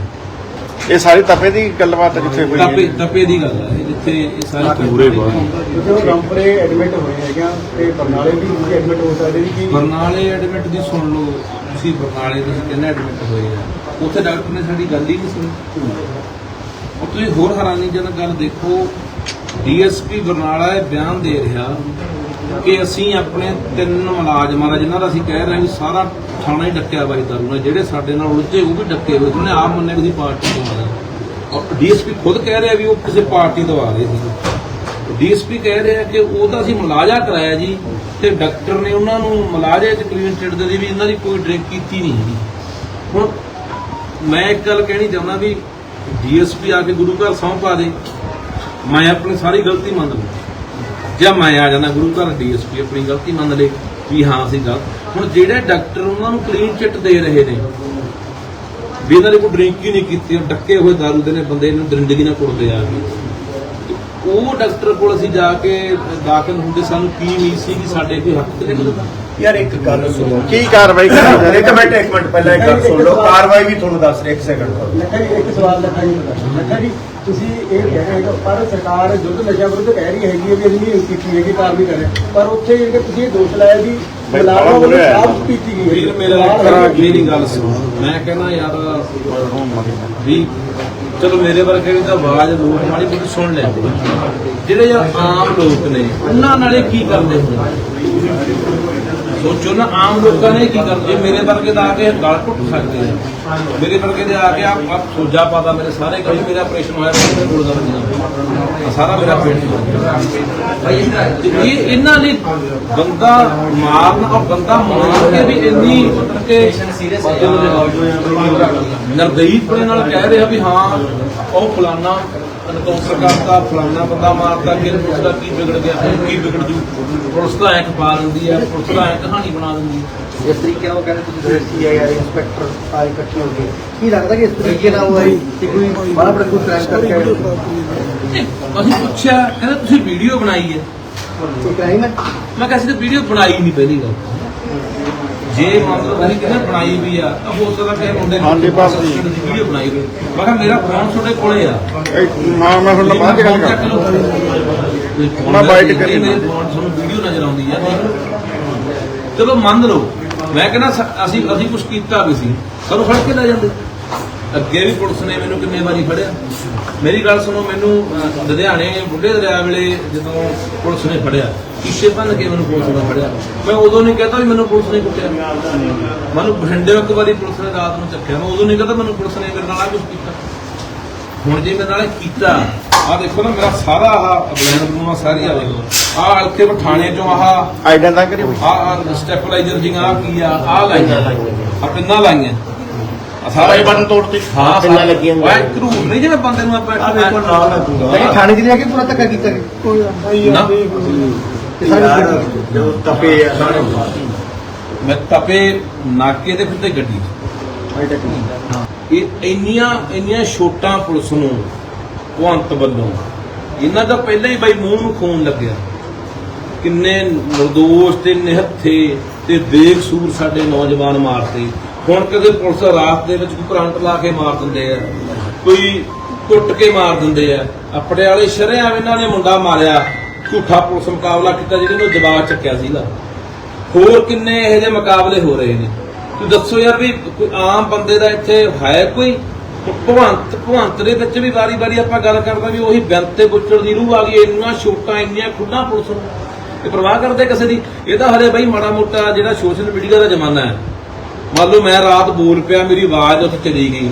ਇਹ ਸਾਰੀ ਤਪੇ ਦੀ ਗੱਲਬਾਤ ਜਿੱਥੇ ਹੋਈ ਤਪੇ ਹੈ। ਤਪੇ ਦੀ ਗੱਲ ਹੈ ਜਿੱਥੇ ਇਹ ਸਾਰੀ ਪੂਰੇ ਬਾਅਦ। ਜਦੋਂ ਰਾਮਪੁਰੇ ਐਡਮਿਟ ਹੋਏ ਹੈਗਾ ਤੇ ਬਰਨਾਲੇ ਵੀ ਤੁਸੀਂ ਐਡਮਿਟ ਹੋ ਸਕਦੇ ਜੀ ਕਿ ਬਰਨਾਲੇ ਐਡਮਿਟ ਦੀ ਸੁਣ ਲਓ ਤੁਸੀਂ ਬਰਨਾਲੇ ਤੁਸੀਂ ਕਹਿੰਦੇ ਐਡਮਿਟ ਹੋਏ ਆ? ਉੱਥੇ ਡਾਕਟਰ ਨੇ ਸਾਡੀ ਗੱਲ ਹੀ ਨਹੀਂ ਸੁਣੀ। ਉਹ ਤੁਸੀਂ ਹੋਰ ਹੈਰਾਨੀਜਨਕ ਗੱਲ ਦੇਖੋ ਡੀਐਸਪੀ ਬਰਨਾਲਾ ਇਹ ਬਿਆਨ ਦੇ ਰਿਹਾ ਕਿ ਅਸੀਂ ਆਪਣੇ ਤਿੰਨ ਮੁਲਾਜ਼ਮਾਂ ਦਾ, ਜਿਨ੍ਹਾਂ ਦਾ ਅਸੀਂ ਕਹਿ ਰਹੇ ਹਾਂ ਵੀ ਸਾਰਾ ਥਾਣਾ ਹੀ ਡੱਕਿਆ ਬਾਈ ਦਾਰੂ ਨਾਲ ਜਿਹੜੇ ਸਾਡੇ ਨਾਲ ਉਲਝੇ ਉਹ ਵੀ ਡੱਕੇ ਹੋਏ ਉਹਨੇ ਆਪ ਮੰਨਿਆ ਕਿ ਅਸੀਂ ਪਾਰਟੀ ਤੋਂ ਆ ਰਹੇ ਔਰ ਡੀਐਸਪੀ ਖੁਦ ਕਹਿ ਰਿਹਾ ਵੀ ਉਹ ਕਿਸੇ ਪਾਰਟੀ ਤੋਂ ਆ ਰਹੇ ਸੀ। ਡੀਐਸਪੀ ਕਹਿ ਰਿਹਾ ਕਿ ਉਹਦਾ ਅਸੀਂ ਮੁਲਾਜ਼ਾ ਕਰਾਇਆ ਜੀ, ਤੇ ਡਾਕਟਰ ਨੇ ਉਹਨਾਂ ਨੂੰ ਮੁਲਾਜ਼ੇ ਚ ਕਲੀਨ ਚਿੱਟ ਦੇ ਦਿੱਤੀ ਵੀ ਇਹਨਾਂ ਦੀ ਕੋਈ ਡਰਿੰਕ ਕੀਤੀ ਨਹੀਂ ਹੈਗੀ। ਹੁਣ ਮੈਂ ਇੱਕ ਗੱਲ ਕਹਿਣੀ ਚਾਹੁੰਦਾ ਵੀ ਡੀਐਸਪੀ ਆ ਕੇ ਗੁਰੂ ਘਰ ਸਹੁੰ ਪਾ ਦੇ, ਮੈਂ ਆਪਣੀ ਸਾਰੀ ਗਲਤੀ ਮੰਨ ਲਵਾਂ ਜਾਂ ਮੈਂ ਆ ਜਾਣਾ ਗੁਰੂ ਘਰ ਡੀਐਸਪੀ ਆਪਣੀ ਗਲਤੀ ਮੰਨ ਲੇ ਵੀ ਹਾਂ ਅਸੀਂ ਗਲਤ। ਹੁਣ ਜਿਹੜੇ ਡਾਕਟਰ ਉਹਨਾਂ ਨੂੰ ਕਲੀਨ ਚਿੱਟ ਦੇ ਰਹੇ ਨੇ ਵੀ ਇਹਨਾਂ ਨੇ ਕੋਈ ਡਰਿੰਕ ਹੀ ਨਹੀਂ ਕੀਤੀ ਉਹ ਡੱਕੇ ਹੋਏ ਦਾਰੂ ਦੇ ਨੇ ਬੰਦੇ ਨੂੰ ਦਰਿੰਦਗੀ ਨਾਲ ਕੁੱਟਦੇ ਆ ਕੇ ਉਹ ਡਾਕਟਰ ਕੋਲ ਅਸੀਂ ਜਾ ਕੇ ਦਾਖਲ ਹੁੰਦੇ ਸਾਨੂੰ ਕੀ ਉਮੀਦ ਸੀ ਕਿ ਸਾਡੇ ਕੋਈ ਹੱਕ ਤੇ ਨਹੀਂ ਯਾਰ ਇੱਕ ਗੱਲ ਸੁਣੋ। ਕੀ ਕਾਰਵਾਈ ਕੀਤੀ ਜਾ ਰਹੀ ਇੱਕ ਮਿੰਟ ਇੱਕ ਮਿੰਟ ਪਹਿਲਾਂ ਇੱਕ ਗੱਲ ਸੁਣ ਲਓ। ਕਾਰਵਾਈ ਵੀ ਤੁਹਾਨੂੰ ਦੱਸ ਰਿਹਾ ਇੱਕ ਸੈਕਿੰਡ ਲੱਖਾ ਜੀ ਇੱਕ ਸਵਾਲ ਲੱਖਾ ਜੀ। ਲੱਖਾ ਜੀ ਤੁਸੀਂ ਇਹ ਕਹਿ ਰਹੇ ਹੋ ਪਰ ਸਰਕਾਰ ਯੁੱਧ ਨਸ਼ਾ ਵਿਰੁੱਧ ਕਹਿ ਰਹੀ ਹੈਗੀ ਹੈ ਵੀ ਅਸੀਂ ਨਹੀਂ ਕੀਤੀ ਹੈਗੀ ਕਾਰਵਾਈ ਕਰੇ। ਪਰ ਉੱਥੇ ਜਿਹੜੇ ਤੁਸੀਂ ਇਹ ਦੋਸ਼ ਲਾਇਆ ਵੀ ਬਲਾਵਾ ਵੱਲੋਂ। ਸ਼ਰਾਬ ਪੀਤੀ ਗਈ ਵੀਰ ਹੈ। ਮੇਰਾ ਮੇਰੀ ਗੱਲ ਸੁਣ। ਮੈਂ ਕਹਿੰਦਾ ਯਾਰ ਵੀ ਚਲੋ ਮੇਰੇ ਵਰਗੇ ਵੀ ਤਾਂ ਆਵਾਜ਼ ਲੋਕ ਮਾੜੀ ਮੋਟੀ ਸੁਣ ਲੈਂਦੇ ਜਿਹੜੇ ਯਾਰ ਆਮ ਲੋਕ ਨੇ ਉਹਨਾਂ ਨਾਲੇ ਕੀ ਕਰਦੇ ਹੁੰਦੇ ਸੋਚੋ ਨਾ, ਆਮ ਲੋਕਾਂ ਨੇ ਕੀ ਕਰਦੇ? ਮੇਰੇ ਵਰਗੇ ਦਾ ਆ ਕੇ ਗਲ ਘੁੱਟ ਸਕਦੇ ਆ। ਮੇਰੇ ਵਰਗੇ ਦੇ ਆ ਕੇ ਆਪ ਸੋਜਾ ਪਾਦਾ ਮੇਰੇ ਸਾਰੇ ਕਹੀ ਮੇਰਾ ਆਪਰੇਸ਼ਨ ਹੋਇਆ, ਮੇਰੇ ਕੋਲ ਦਾ ਵੱਜਣਾ ਸਾਰਾ ਮੇਰਾ ਪੇਟ ਤੇ ਇਹ ਇਹਨਾਂ ਨੇ ਬੰਦਾ ਮਾਰਨਾ ਔਰ ਬੰਦਾ ਮਾਰ ਕੇ ਵੀ ਇੰਨੀ ਮਤਲਬ ਕਿ ਨਰਦਈਪਣੇ ਨਾਲ ਕਹਿ ਰਿਹਾ ਵੀ ਹਾਂ, ਉਹ ਫਲਾਨਾ ਐਨਕਾਊਂਟਰ ਕਰਤਾ ਫਲਾਨਾ ਬੰਦਾ ਮਾਰਤਾ ਕਿ ਪੁਲਿਸ ਦਾ ਕੀ ਵਿਗੜ ਗਿਆ ਹੁਣ ਕੀ ਵਿਗੜ ਜੂ ਪੁਲਿਸ ਤਾਂ ਐ ਪਾ ਦਿੰਦੀ ਹੈ ਪੁਲਿਸ ਤਾਂ ਐ ਕਹਾਣੀ ਬਣਾ ਦਿੰਦੀ ਹੈ ਇਸ ਤਰੀਕੇ ਨਾਲ ਉਹ ਕਹਿੰਦੇ ਤੁਸੀਂ ਸੀਆਈਆਰ ਇੰਸਪੈਕਟਰ ਸਾਰੇ ਇਕੱਠੇ ਹੋ ਗਏ। ਕੀ ਲੱਗਦਾ ਕਿ ਇਸ ਤਰੀਕੇ ਨਾਲ ਉਹ ਹੈ ਕਿ ਕੋਈ ਬੜਾ ਬੜਾ ਕੋਈ ਕ੍ਰਾਈਮ ਕਰਕੇ ਆਏ? ਹੋ? ਤੇ ਅਸੀਂ ਪੁੱਛਿਆ ਕਹਿੰਦਾ ਤੁਸੀਂ ਵੀਡੀਓ ਬਣਾਈ ਹੈ। ਕੋਈ ਕ੍ਰਾਈਮ ਹੈ? ਮੈਂ ਕਿਹਾ ਅਸੀਂ ਤਾਂ ਵੀਡੀਓ ਬਣਾਈ ਨਹੀਂ ਪਹਿਲੀ ਗੱਲ। ਜੇ ਮਤਲਬ ਅਸੀਂ ਕਹਿੰਦੇ ਬਣਾਈ ਵੀ ਆ ਤਾਂ ਹੋ ਸਕਦਾ ਕਿ ਮੁੰਡੇ ਹਾਂਜੀ, ਬਸ ਜੀ। ਵੀਡੀਓ ਬਣਾਈ ਹੋਈ ਮੈਂ ਕਿਹਾ ਮੇਰਾ ਫੋਨ ਤੁਹਾਡੇ ਕੋਲੇ ਆ। ਨਾ ਮੈਂ ਹੁਣ ਬਾਅਦ ਚ ਗੱਲ। ਕਰਾਂ। ਮੈਂ ਬਾਈਟ ਕਰੀ ਮੇਰੇ ਫੋਨ 'ਚ ਤੁਹਾਨੂੰ ਵੀਡੀਓ ਨਜ਼ਰ ਆਉਂਦੀ ਆ ਚਲੋ ਮੰਨ ਲਓ। ਮੈਂ ਕਹਿੰਦਾ ਸ- ਅਸੀਂ ਅਸੀਂ ਕੁਝ ਕੀਤਾ ਵੀ ਸੀ। ਸਾਨੂੰ ਫੜ ਕੇ ਲੈ ਜਾਂਦੇ। ਅੱਗੇ ਵੀ ਪੁਲਿਸ ਨੇ ਮੈਨੂੰ ਕਿੰਨੇ ਵਾਰੀ ਫੜਿਆ। ਮੇਰੀ ਗੱਲ ਸੁਣੋ ਮੈਨੂੰ ਅਹ, ਲੁਧਿਆਣੇ ਬੁੱਢੇ ਦਰਿਆ ਵੇਲੇ ਜਦੋਂ ਪੁਲਿਸ ਨੇ ਫੜਿਆ ਸ਼ੀਸ਼ੇ ਭੰਨ ਕੇ ਮੈਨੂੰ ਪੁਲਿਸ ਨੇ ਫੜਿਆ। ਮੈਂ ਉਦੋਂ ਨਹੀਂ ਕਹਤਾ ਵੀ ਮੈਨੂੰ ਪੁਲਿਸ ਨੇ ਕੁੱਟਿਆ। ਮੈਨੂੰ ਬਠਿੰਡੇ ਇੱਕ ਵਾਰੀ ਪੁਲਿਸ ਨੇ ਰਾਤ ਨੂੰ ਚੱਕਿਆ। ਮੈਂ ਉਦੋਂ ਨਹੀਂ ਕਹਤਾ ਮੈਨੂੰ ਪੁਲਿਸ ਨੇ ਮੇਰੇ ਨਾਲ ਆ ਕੁਝ ਕੀਤਾ। ਹੁਣ ਜੇ ਮੇਰੇ ਨਾਲ ਇਹ ਕੀਤਾ ਆ ਦੇਖੋ ਨਾ ਮੇਰਾ ਸਾਰਾ ਆਹ ਬਲੈਂਡ ਨੂੰ ਸਾਰੀ ਆ ਦੇਖੋ। ਆ ਹਲਕੇ ਪਠਾਣੇ ਚੋਂ ਆਹ ਆਈਡੈਂਟ ਕਰੀ ਆ ਆ ਸਟੈਪਲਾਈਜ਼ਰ ਜੀ ਆ ਕੀ ਆ? ਆ ਲਾਈਆਂ। ਆ ਪਿੰਨਾਂ ਲਾਈਆਂ? ਸਾਰਾ ਇਹ ਬਟਨ ਤੋੜਤੇ। ਹਾਂ ਪਿੰਨਾਂ ਲੱਗੀਆਂ ਓਏ ਕਰੂ ਨਹੀਂ ਜਿਵੇਂ ਬੰਦੇ ਨੂੰ ਆਪਾਂ ਆ ਦੇਖੋ ਨਾਲ ਹੈ ਤੂੰ ਲੇਕਿਨ ਥਾਣੇ 'ਚ ਲੈ ਕੇ ਪੂਰਾ ਧੱਕਾ ਕੀਤਾ ਗਿਆ। ਨਾ। ਕਿ ਸਾਰੇ ਯਾਰ, ਜਦੋਂ ਤਪੇ ਆ ਸਾਰੇ ਮੈਂ ਤਪੇ ਨਾਕੇ ਦੇ ਫਿਰਤੇ ਗੱਡੀ 'ਚ। ਇਹ ਇੰਨੀਆਂ ਇੰਨੀਆਂ ਛੋਟਾਂ ਪੁਲਿਸ ਨੂੰ ਭਗਵੰਤ ਵੱਲੋਂ ਇਹਨਾਂ ਦਾ ਪਹਿਲਾਂ ਹੀ ਬਾਈ ਮੂੰਹ ਨੂੰ ਖੂਨ ਲੱਗਿਆ। ਕਿੰਨੇ ਨਿਰਦੋਸ਼ ਤੇ ਨਿਹੱਥੇ ਤੇ ਬੇਕਸੂਰ ਸਾਡੇ ਨੌਜਵਾਨ ਮਾਰਤੇ ਹੁਣ ਕਦੇ ਪੁਲਿਸ ਰਾਤ ਦੇ ਵਿੱਚ ਕੋਈ ਕਰੰਟ ਲਾ ਕੇ ਮਾਰ ਦਿੰਦੇ ਆ, ਕੋਈ ਟੁੱਟ ਕੇ ਮਾਰ ਦਿੰਦੇ ਆ। ਆਪਣੇ ਵਾਲੇ ਸ਼ਰਿਆਂ ਇਹਨਾਂ ਨੇ ਮੁੰਡਾ ਮਾਰਿਆ, ਝੂਠਾ ਪੁਲਿਸ ਮੁਕਾਬਲਾ ਕੀਤਾ ਜਿਹਦੇ ਨੂੰ ਜਵਾਬ ਚੱਕਿਆ ਸੀਗਾ। ਹੋਰ ਕਿੰਨੇ ਇਹੋ ਜਿਹੇ ਮੁਕਾਬਲੇ ਹੋ ਰਹੇ ਨੇ? ਤੂੰ ਦੱਸੋ ਯਾਰ ਵੀ ਕੋਈ ਆਮ ਬੰਦੇ ਦਾ ਇੱਥੇ ਹੈ ਕੋਈ? ਭਵੰਤ ਭਵੰਤ ਦੇ ਵਿੱਚ ਵੀ ਵਾਰੀ-ਵਾਰੀ ਆਪਾਂ ਗੱਲ ਕਰਦਾ ਵੀ ਉਹੀ ਬੈਂਤ ਤੇ ਬੁੱਚੜ ਦੀ ਰੂਹ ਆ ਗਈ, ਇੰਨੀਆਂ ਛੋਟਾਂ ਇੰਨੀਆਂ ਖੁੱਲਾਂ ਪੁਲਿਸ ਨੂੰ। ਇਹ ਪਰਵਾਹ ਕਰਦੇ ਕਿਸੇ ਦੀ? ਇਹ ਤਾਂ ਹਲੇ ਬਈ ਮਾੜਾ ਮੋਟਾ ਜਿਹੜਾ ਸੋਸ਼ਲ ਮੀਡੀਆ ਦਾ ਜ਼ਮਾਨਾ ਹੈ। ਮੰਨ ਲਓ ਮੈਂ ਰਾਤ ਬੋਲ ਪਿਆ ਮੇਰੀ ਆਵਾਜ਼ ਉੱਥੇ ਚਲੀ ਗਈ।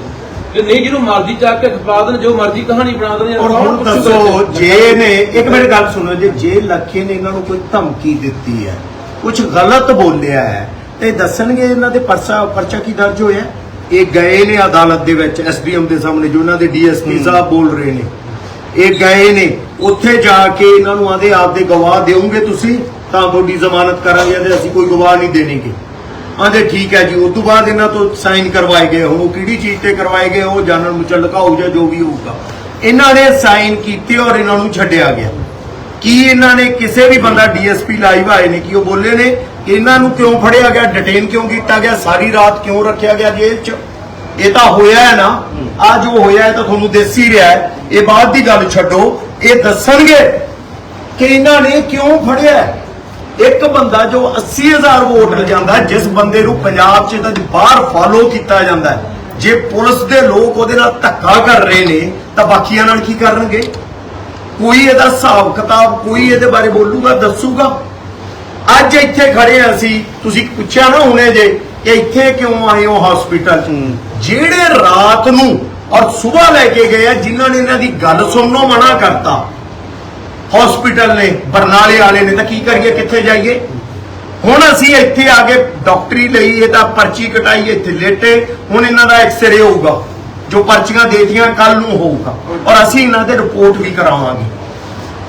ਤੇ ਨਹੀਂ ਜਿਹਨੂੰ ਮਰਜ਼ੀ ਚੱਕ ਕੇ ਖਪਾ ਦੇਣ ਜੋ ਮਰਜ਼ੀ ਕਹਾਣੀ ਬਣਾ ਦੇਣ ਔਰ ਹੁਣ ਦੱਸੋ? ਜੇ ਨੇ ਇੱਕ ਮਿੰਟ ਗੱਲ ਸੁਣੋ ਜੇ ਜੇ ਲੱਖੇ ਨੇ ਇਹਨਾਂ ਨੂੰ ਕੋਈ ਧਮਕੀ ਦਿੱਤੀ ਹੈ ਕੁਝ ਗਲਤ ਬੋਲਿਆ ਹੈ ਤੇ ਦੱਸਣਗੇ ਇਹਨਾਂ ਦੇ ਪਰਚਾ ਪਰਚਾ ਕੀ ਦਰਜ ਹੋਇਆ? ਇਹ ਗਏ ਨੇ ਅਦਾਲਤ ਦੇ ਵਿੱਚ ਐਸਡੀਐਮ ਦੇ ਸਾਹਮਣੇ ਜੋ ਉਹਨਾਂ ਦੇ ਡੀਐਸਪੀ ਸਾਹਿਬ ਬੋਲ ਰਹੇ ਨੇ। ਇਹ ਗਏ ਨੇ ਉੱਥੇ ਜਾ ਕੇ ਇਹਨਾਂ ਨੂੰ ਆਦੇ ਆਪ ਦੇ ਗਵਾਹ ਦਿਓਗੇ ਤੁਸੀਂ? ਤਾਂ ਤੁਹਾਡੀ ਜ਼ਮਾਨਤ ਕਰਾਂਗੇ ਤੇ ਅਸੀਂ ਕੋਈ ਗਵਾਹ ਨਹੀਂ ਦੇਣਗੇ। ਆਂਦੇ ਠੀਕ ਹੈ ਜੀ, ਉਸ ਤੋਂ ਬਾਅਦ ਇਹਨਾਂ ਤੋਂ ਸਾਈਨ ਕਰਵਾਏ ਗਏ ਹੁਣ, ਉਹ ਕਿਹੜੀ ਚੀਜ਼ ਤੇ ਕਰਵਾਏ ਗਏ, ਉਹ ਜਾਣਨ ਮੁਚਲਕਾ ਹੋ ਜਾ ਜੋ ਵੀ ਹੋਊਗਾ। ਇਹਨਾਂ ਨੇ ਸਾਈਨ ਕੀਤੇ ਔਰ ਇਹਨਾਂ ਨੂੰ ਛੱਡਿਆ ਗਿਆ। ਕੀ ਇਹਨਾਂ ਨੇ ਕਿਸੇ ਵੀ ਬੰਦਾ ਡੀਐਸਪੀ ਲਾਈਵ ਆਏ ਨੇ, ਕੀ ਉਹ ਬੋਲੇ ਨੇ ਇਹਨਾਂ ਨੂੰ ਕਿਉਂ ਫੜਿਆ ਗਿਆ ਡਿਟੇਨ ਕਿਉਂ ਕੀਤਾ ਗਿਆ, ਸਾਰੀ ਰਾਤ ਕਿਉਂ ਰੱਖਿਆ ਗਿਆ ਜੇਲ੍ਹ 'ਚ? ਇਹ ਤਾਂ ਹੋਇਆ ਹੈ ਨਾ। ਆ ਜੋ ਹੋਇਆ ਹੈ ਤਾਂ ਤੁਹਾਨੂੰ ਦਿਸ ਹੀ ਰਿਹਾ ਹੈ। ਇਹ ਬਾਅਦ ਦੀ ਗੱਲ ਛੱਡੋ। ਇਹ ਦੱਸਣਗੇ ਕਿ ਇਹਨਾਂ ਨੇ ਕਿਉਂ ਫੜਿਆ ਇੱਕ ਬੰਦਾ ਜੋ 80000 ਵੋਟ ਲਿਜਾਂਦਾ ਜਿਸ ਬੰਦੇ ਨੂੰ ਪੰਜਾਬ 'ਚ ਤਾਂ ਬਾਹਰ ਫਾਲੋ ਕੀਤਾ ਜਾਂਦਾ ਹੈ। ਜੇ ਪੁਲਿਸ ਦੇ ਲੋਕ ਉਹਦੇ ਨਾਲ ਧੱਕਾ ਕਰ ਰਹੇ ਨੇ ਤਾਂ ਬਾਕੀਆਂ ਨਾਲ ਕੀ ਕਰਨਗੇ? ਕੋਈ ਇਹਦਾ ਹਿਸਾਬ ਕਿਤਾਬ ਕੋਈ ਇਹਦੇ ਬਾਰੇ ਬੋਲੂਗਾ ਦੱਸੂਗਾ? ਅੱਜ ਇੱਥੇ ਖੜੇ ਹਾਂ ਅਸੀਂ ਤੁਸੀਂ ਪੁੱਛਿਆ ਨਾ ਹੁਣੇ ਜੇ ਕਿ ਇੱਥੇ ਕਿਉਂ ਆਏ ਹੋ ਹਸਪੀਟਲ ਜਿਹੜੇ ਰਾਤ ਨੂੰ ਔਰ ਸਵੇਰ ਲੈ ਕੇ ਗਏ ਆ ਜਿਨ੍ਹਾਂ ਨੇ ਇਹਨਾਂ ਦੀ ਗੱਲ ਸੁਣਨੋਂ ਮਨਾ ਕਰਤਾ ਹਸਪੀਟਲ ਨੇ, ਬਰਨਾਲੇ ਵਾਲੇ ਨੇ, ਤਾਂ ਕੀ ਕਰੀਏ, ਕਿੱਥੇ ਜਾਈਏ? ਹੁਣ ਅਸੀਂ ਇੱਥੇ ਆ ਕੇ ਡਾਕਟਰੀ ਲਈ ਇਹ ਤਾਂ ਪਰਚੀ ਕਟਾਈ, ਇੱਥੇ ਲੇਟੇ, ਹੁਣ ਇਹਨਾਂ ਦਾ ਐਕਸਰੇ ਹੋਊਗਾ, ਜੋ ਪਰਚੀਆਂ ਦੇਤੀਆਂ ਕੱਲ ਨੂੰ ਹੋਊਗਾ। ਔਰ ਅਸੀਂ ਇਹਨਾਂ ਦੇ ਰਿਪੋਰਟ ਵੀ ਕਰਾਵਾਂਗੇ।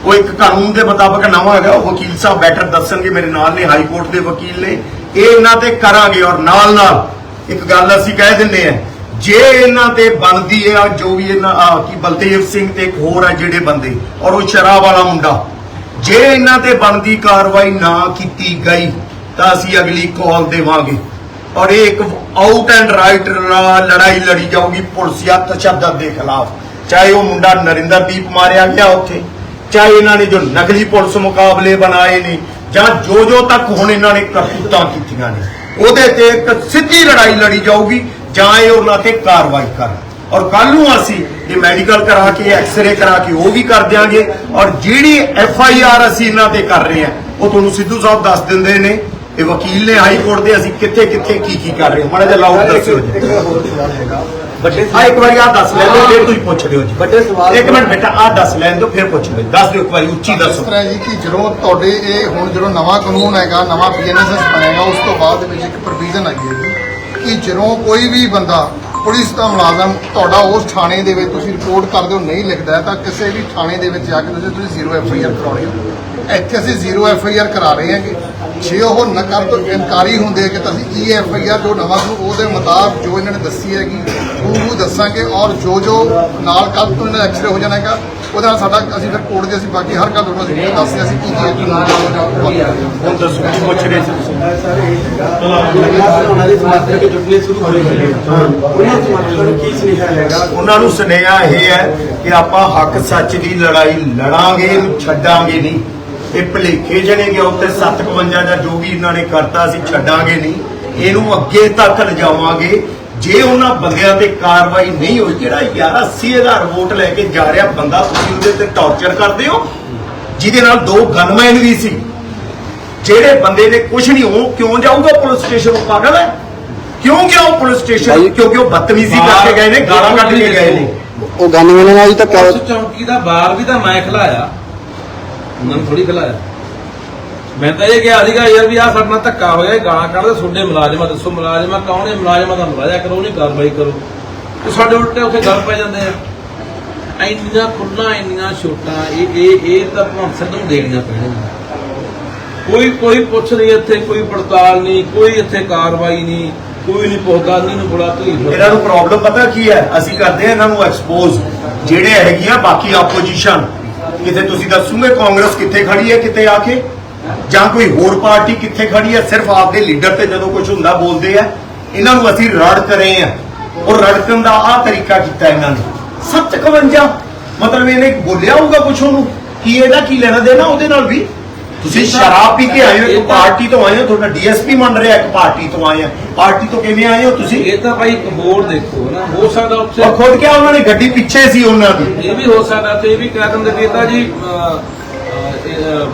ਉਹ ਇੱਕ ਕਾਨੂੰਨ ਦੇ ਮੁਤਾਬਕ ਨਵਾਂ ਹੈਗਾ, ਉਹ ਵਕੀਲ ਸਾਹਿਬ ਬੈਟਰ ਦੱਸਣਗੇ, ਮੇਰੇ ਨਾਲ ਨੇ, ਹਾਈ ਕੋਰਟ ਦੇ ਵਕੀਲ ਨੇ। ਇਹ ਇਹਨਾਂ ਤੇ ਕਰਾਂਗੇ ਔਰ ਨਾਲ ਨਾਲ ਇੱਕ ਗੱਲ ਅਸੀਂ ਕਹਿ ਦਿੰਦੇ ਆ ਜੇ ਇਹਨਾਂ ਤੇ ਬਣਦੀ ਹੈ, ਆਹ ਜੋ ਵੀ ਇਹਨਾਂ, ਆਹ ਕੀ ਬਲਦੇਵ ਸਿੰਘ ਤੇ ਇੱਕ ਹੋਰ ਹੈ ਜਿਹੜੇ ਬੰਦੇ, ਔਰ ਉਹ ਸ਼ਰਾਬ ਵਾਲਾ ਮੁੰਡਾ। ਜੇ ਇਹਨਾਂ ਤੇ ਬਣਦੀ ਕਾਰਵਾਈ ਨਾ ਕੀਤੀ ਗਈ, ਤਾਂ ਅਸੀਂ ਅਗਲੀ ਕਾਲ ਦੇਵਾਂਗੇ। ਔਰ ਇਹ ਇੱਕ ਆਊਟ ਐਂਡ ਰਾਈਟ ਲੜਾਈ ਲੜੀ ਜਾਊਗੀ ਪੁਲਸੀਆ ਤਸ਼ੱਦਦ ਦੇ ਖਿਲਾਫ। ਚਾਹੇ ਉਹ ਮੁੰਡਾ ਨਰਿੰਦਰਦੀਪ ਮਾਰਿਆ ਗਿਆ ਉੱਥੇ, ਚਾਹੇ ਇਹਨਾਂ ਨੇ ਜੋ ਨਕਲੀ ਪੁਲਿਸ ਮੁਕਾਬਲੇ ਬਣਾਏ ਨੇ, ਜਾਂ ਜੋ ਜੋ ਤੱਕ ਹੁਣ ਇਹਨਾਂ ਨੇ ਕਰਤੂਤਾਂ ਕੀਤੀਆਂ ਨੇ, ਉਹਦੇ ਤੇ ਇੱਕ ਸਿੱਧੀ ਲੜਾਈ ਲੜੀ ਜਾਊਗੀ ਜਾਂ ਇਹ ਉਹਨਾਂ ਤੇ ਕਾਰਵਾਈ ਕਰਨ ਔਰ ਕੱਲ ਨੂੰ ਅਸੀਂ ਇਹ ਮੈਡੀਕਲ ਕਰਾ ਕੇ ਐਕਸ-ਰੇ ਕਰਾ ਕੇ ਉਹ ਵੀ ਕਰ ਦਿਆਂਗੇ। ਔਰ ਜਿਹੜੀ ਐਫ ਆਈ ਆਰ ਅਸੀਂ ਇਹਨਾਂ ਤੇ ਕਰ ਰਹੇ ਹਾਂ ਉਹ ਤੁਹਾਨੂੰ ਸਿੱਧੂ ਸਾਹਿਬ ਦੱਸ ਦਿੰਦੇ ਨੇ ਇਹ ਵਕੀਲ ਨੇ ਹਾਈ ਕੋਰਟ ਦੇ ਅਸੀਂ ਕਿੱਥੇ ਕਿੱਥੇ ਕੀ ਕੀ ਕਰ ਰਹੇ ਹਾਂ। ਮਾੜਾ ਜਿਹਾ ਲਾਊਡ ਦੱਸਿਓ ਜੀ। ਵੱਡੇ ਆ ਇੱਕ ਵਾਰੀ ਆ ਦੱਸ ਲੈ ਲਓ ਫਿਰ ਤੁਸੀਂ ਪੁੱਛ ਲਿਓ ਜੀ। ਵੱਡੇ ਸਵਾਲ ਇੱਕ ਮਿੰਟ ਬੇਟਾ ਆ ਦੱਸ ਲੈਣ ਦਿਓ ਫਿਰ ਪੁੱਛ ਲਿਓ ਦੱਸ ਦਿਓ ਇੱਕ ਵਾਰੀ ਉੱਚੀ ਇਸ ਦੱਸੋ। ਤਰ੍ਹਾਂ ਹੈ ਜੀ ਕਿ ਜਦੋਂ ਤੁਹਾਡੇ ਇਹ ਹੁਣ ਜਦੋਂ ਨਵਾਂ ਕਾਨੂੰਨ ਹੈਗਾ ਨਵਾਂ ਬੀਐਨਐਸਐਸ ਬਣੇਗਾ ਉਸ ਤੋਂ ਬਾਅਦ ਵਿੱਚ ਇੱਕ ਪ੍ਰੋਵੀਜ਼ਨ ਆਈ ਹੈ ਜੀ। ਕਿ ਜਦੋਂ ਕੋਈ ਵੀ ਬੰਦਾ ਪੁਲਿਸ ਦਾ ਮੁਲਾਜ਼ਮ ਤੁਹਾਡਾ ਉਸ ਥਾਣੇ ਦੇ ਵਿੱਚ ਤੁਸੀਂ ਰਿਪੋਰਟ ਕਰਦੇ ਹੋ, ਨਹੀਂ ਲਿਖਦਾ ਤਾਂ ਕਿਸੇ ਵੀ ਥਾਣੇ ਦੇ ਵਿੱਚ ਜਾ ਕੇ ਤੁਸੀਂ ਤੁਸੀਂ ਜ਼ੀਰੋ ਐਫ ਆਈ ਆਰ ਕਰਾਉਣੀ ਹੈ। ਇੱਥੇ ਅਸੀਂ ਜ਼ੀਰੋ ਐਫ ਆਈ ਆਰ ਕਰਾ ਰਹੇ ਹਾਂਗੇ। ਜੇ ਉਹ ਨਕਰ ਤੋਂ ਇਨਕਾਰੀ ਹੁੰਦੇ ਹੈ ਕਿ ਤੁਸੀਂ ਅਸੀਂ ਈ ਐਫ ਆਈ ਆਰ ਜੋ ਨਵਾਂ ਕਾਨੂੰਨ ਉਹਦੇ ਮੁਤਾਬਕ ਜੋ ਇਹਨਾਂ ਨੇ ਦੱਸੀ ਹੈਗੀ ਉਹ ਉਹ ਦੱਸਾਂਗੇ ਔਰ ਜੋ ਜੋ ਨਾਲ ਕੱਲ ਤੋਂ ਇਹਨਾਂ ਐਕਸਰੇ ਹੋ ਜਾਣਾ ਹੈਗਾ ਉਹਦੇ ਨਾਲ ਸਾਡਾ ਅਸੀਂ ਫਿਰ ਕੋਰਟ ਦੇ ਅਸੀਂ ਬਾਕੀ ਹਰ ਗੱਲ ਤੁਹਾਨੂੰ ਅਸੀਂ ਦੱਸਦੇ ਅਸੀਂ ਕੀ ਕੀ ਹੁਣ ਦੱਸੋ ਕੀ ਪੁੱਛ ਰਹੇ ਸੀ ਉਹਨਾਂ ਨੂੰ ਕੀ ਸੁਨੇਹਾ ਹੈਗਾ? ਉਹਨਾਂ ਨੂੰ ਸੁਨੇਹਾ ਇਹ ਹੈ ਕਿ ਆਪਾਂ ਹੱਕ ਸੱਚ ਦੀ ਲੜਾਈ ਲੜਾਂਗੇ ਇਹਨੂੰ ਛੱਡਾਂਗੇ ਨਹੀਂ। ਇਹ ਭਲੇਖੇ ਜਣੇ ਗਏ ਉੱਤੇ 751 ਜਾਂ ਜੋ ਵੀ ਇਹਨਾਂ ਨੇ ਕਰਤਾ ਅਸੀਂ ਛੱਡਾਂਗੇ ਨਹੀਂ। ਇਹਨੂੰ ਅੱਗੇ ਤੱਕ ਲਿਜਾਵਾਂਗੇ। ਜੇ ਉਹਨਾਂ ਬੰਦਿਆਂ ਤੇ ਕਾਰਵਾਈ ਨਹੀਂ ਹੋਈ ਜਿਹੜਾ ਯਾਰ 80000 ਵੋਟ ਲੈ ਕੇ ਜਾ ਰਿਹਾ ਬੰਦਾ ਤੁਸੀਂ ਉਹਦੇ ਤੇ ਟੌਰਚਰ ਕਰਦੇ ਹੋ? ਜਿਹਦੇ ਨਾਲ ਦੋ ਗਨਮੈਨ ਵੀ ਸੀ। ਜਿਹੜੇ ਬੰਦੇ ਨੇ ਕੁਝ ਨਹੀਂ ਉਹ ਕਿਉਂ ਜਾਊਗਾ ਪੁਲਿਸ ਸਟੇਸ਼ਨ ਉਹ ਪਾਗਲ ਹੈ? ਕਿਉਂ ਗਿਆ ਉਹ ਪੁਲਿਸ ਸਟੇਸ਼ਨ ਕਿਉਂਕਿ ਉਹ ਬਦਤਮੀਜ਼ੀ ਕਰਕੇ ਗਏ ਨੇ ਗਾਲਾਂ ਕੱਢ ਕੇ ਗਏ ਨੇ। ਉਹ ਗਨਮੈਨ ਨਾਲ ਹੀ ਉਸ ਚੌਂਕੀ ਦਾ ਬਾਰ ਵੀ ਤਾਂ ਮੈਂ ਖਲਾਇਆ। ਉਹਨਾਂ ਨੂੰ ਥੋੜੀ ਖਲਾਇਆ। ਮੈਂ ਤਾਂ ਇਹ ਕਿਹਾ ਸੀਗਾ ਯਾਰ ਵੀ ਆਹ ਸਾਡੇ ਨਾਲ ਧੱਕਾ ਹੋਇਆ, ਇਹ ਗਾਲਾਂ ਕੱਢਦੇ, ਤੁਹਾਡੇ ਮੁਲਾਜ਼ਮਾਂ ਦੱਸੋ, ਮੁਲਾਜ਼ਮਾਂ ਕੌਣ ਹੈ? ਮੁਲਾਜ਼ਮਾਂ ਦਾ ਮੁਲਾਜ਼ਾ ਕਰੋ, ਉਹਨੇ ਕਾਰਵਾਈ ਕਰੋ। ਤੇ ਸਾਡੇ ਉਲਟੇ ਉੱਥੇ ਗੱਲ ਪੈ ਜਾਂਦੇ ਆ। ਇੰਨੀਆਂ ਖੁੱਲਾਂ ਇੰਨੀਆਂ ਛੋਟਾਂ, ਇਹ ਇਹ ਇਹ ਤਾਂ ਭਵੰਤ ਨੂੰ ਦੇਖਣਾ ਪੈਣਾ ਕੋਈ ਕੋਈ ਪੁੱਛ ਨਹੀਂ ਇੱਥੇ, ਕੋਈ ਪੜਤਾਲ ਨਹੀਂ, ਕੋਈ ਇੱਥੇ ਕਾਰਵਾਈ ਨਹੀਂ, ਕੋਈ ਨਹੀਂ ਪੁੱਛਦਾ ਨਹੀਂ ਨੂੰ ਬੁਲਾ ਧੀ ਇਹਨਾਂ ਨੂੰ ਪ੍ਰੋਬਲਮ ਪਤਾ ਕੀ ਹੈ? ਅਸੀਂ ਕਰਦੇ ਹਾਂ ਇਹਨਾਂ ਨੂੰ ਐਕਸਪੋਜ਼ ਜਿਹੜੇ ਹੈਗੀਆਂ ਬਾਕੀ ਆਪੋਜੀਸ਼ਨ ਕਿਤੇ ਤੁਸੀਂ ਦੱਸੂਗੇ? ਕਾਂਗਰਸ ਕਿੱਥੇ ਖੜੀ ਹੈ? ਕਿਤੇ ਆ ਕੇ? ਜਾਂ ਕੋਈ ਹੋਰ ਪਾਰਟੀ ਕਿੱਥੇ ਖੜੀ ਹੈ ਸਿਰਫ ਆਪਦੇ ਲੀਡਰ ਤੇ ਜਦੋਂ ਕੁਝ ਹੁੰਦਾ ਬੋਲਦੇ ਆ ਇਹਨਾਂ ਨੂੰ ਅਸੀਂ ਰੜ ਕਰੇ ਆ। ਉਹ ਰੜਕਣ ਦਾ ਆ ਤਰੀਕਾ ਕੀਤਾ ਇਹਨਾਂ ਨੇ। 57 ਮਤਲਬ ਇਹਨੇ ਬੋਲਿਆ ਹੋਊਗਾ ਕੁਝ ਉਹਨੂੰ ਕੀ ਇਹਦਾ ਕੀ ਲੈਣਾ ਦੇਣਾ ਉਹਦੇ ਨਾਲ ਵੀ? ਤੁਸੀਂ ਸ਼ਰਾਬ ਪੀ ਕੇ ਆਏ ਹੋ ਇੱਕ ਪਾਰਟੀ ਤੋਂ ਆਏ ਹੋ ਤੁਹਾਡਾ ਡੀਐਸਪੀ ਮੰਨ ਰਿਹਾ ਇੱਕ ਪਾਰਟੀ ਤੋਂ ਆਏ ਆ। ਪਾਰਟੀ ਤੋਂ ਕਿਵੇਂ ਆਏ ਹੋ ਤੁਸੀਂ? ਇਹ ਤਾਂ ਭਾਈ ਕਬੋਰ ਦੇਖੋ ਨਾ ਹੋ ਸਕਦਾ ਉੱਥੇ ਖੁਦ ਕਿਹਾ ਉਹਨਾਂ ਨੇ ਗੱਡੀ ਪਿੱਛੇ ਸੀ ਉਹਨਾਂ ਦੀ। ਇਹ ਵੀ ਹੋ ਸਕਦਾ ਤੇ ਇਹ ਵੀ ਕਹਿ ਦਿੰਦੇ ਕਿ ਤਾਂ ਜੀ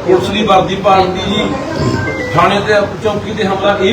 ਪੁਲਿਸ ਦੀ ਵਰਦੀ ਪਾਣ ਦੀ ਜੀ। ਥਾਣੇ ਤੇ ਚੌਕੀ ਤੇ ਹਮਲਾ ਇਹ ਵੀ